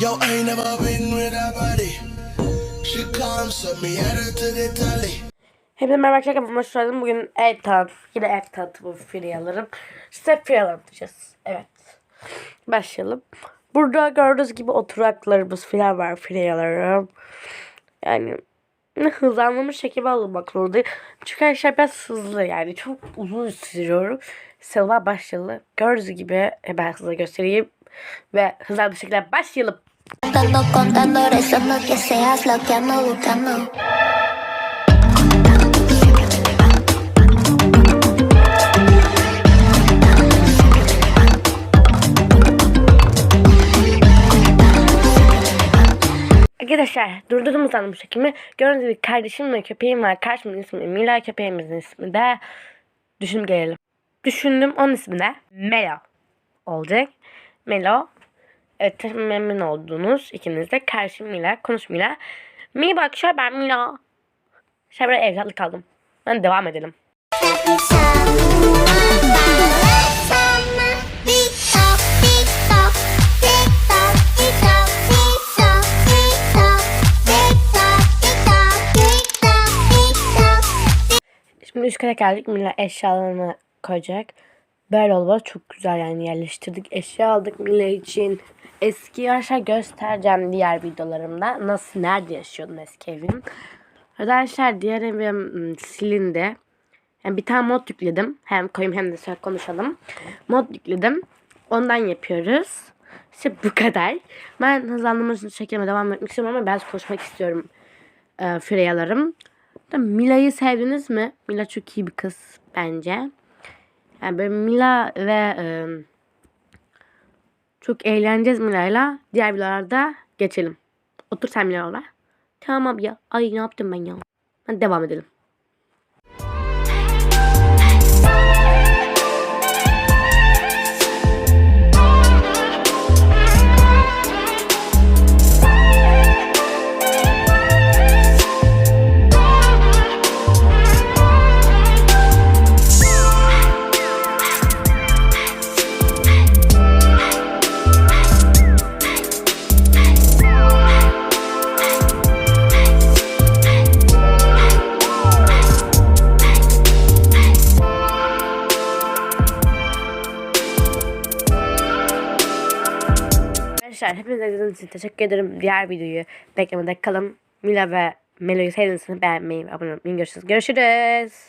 Yo, ain't never been with a body. She comes, so me her to the telly. Hepinize merhaba arkadaşlar. Ben geldiniz. Bugün ev tanıtım. Yine ev tanıtımı free alırım. Size free anlatacağız. Evet. Başlayalım. Burada gördüğünüz gibi oturaklarımız falan var free alırım. Yani hızlanmış şekilde alınmak zorundayım. Çünkü arkadaşlar biraz hızlı yani çok uzun sürüyorum. Sıvı başlayalım. Gördüğünüz gibi hemen size göstereyim. Ve bir şekilde başlayalım. Ando contando rezando que seas lo que ando buscando. Arkadaşlar durdurdum sandım çekimi. Gördüğünüz gibi kardeşim ve köpeğim var. Karşımın ismi Mila, köpeğimizin ismi de düşündüm gelelim. Düşündüm onun ismi de Melo olacak. Melo. Evet memnun oldunuz ikiniz de. Karşım Mila, konuş Mila. Mi bak şöyle ben Mila. Şöyle böyle evlatlık kaldım. Ben devam edelim. Şimdi üst kata geldik. Mila eşyalarını koyacak. Böyle oldu. Çok güzel yani yerleştirdik. Eşya aldık Mila için. Eski aşağı göstereceğim diğer videolarımda. Nasıl, nerede yaşıyordum eski evim. Arkadaşlar diğer evim ım, silindi. Yani bir tane mod yükledim. Hem koyayım hem de sonra konuşalım. Mod yükledim. Ondan yapıyoruz. İşte bu kadar. Ben hızlandırma şeklime devam etmek istiyorum ama biraz konuşmak istiyorum. E, Freyalarım. Mila'yı sevdiniz mi? Mila çok iyi bir kız bence. Yani böyle Mila ve e, çok eğleneceğiz Mila'yla. Diğer videolarda geçelim. Otur sen Mila'la. Tamam ya. Ay ne yaptım ben ya. Hadi devam edelim. Arkadaşlar hepinize izlediğiniz için teşekkür ederim. Diğer videoyu beklemede kalın. Mila ve Melo'yu sevdiğiniz beğenmeyi ve abone olmayı görüşürüz. Görüşürüz.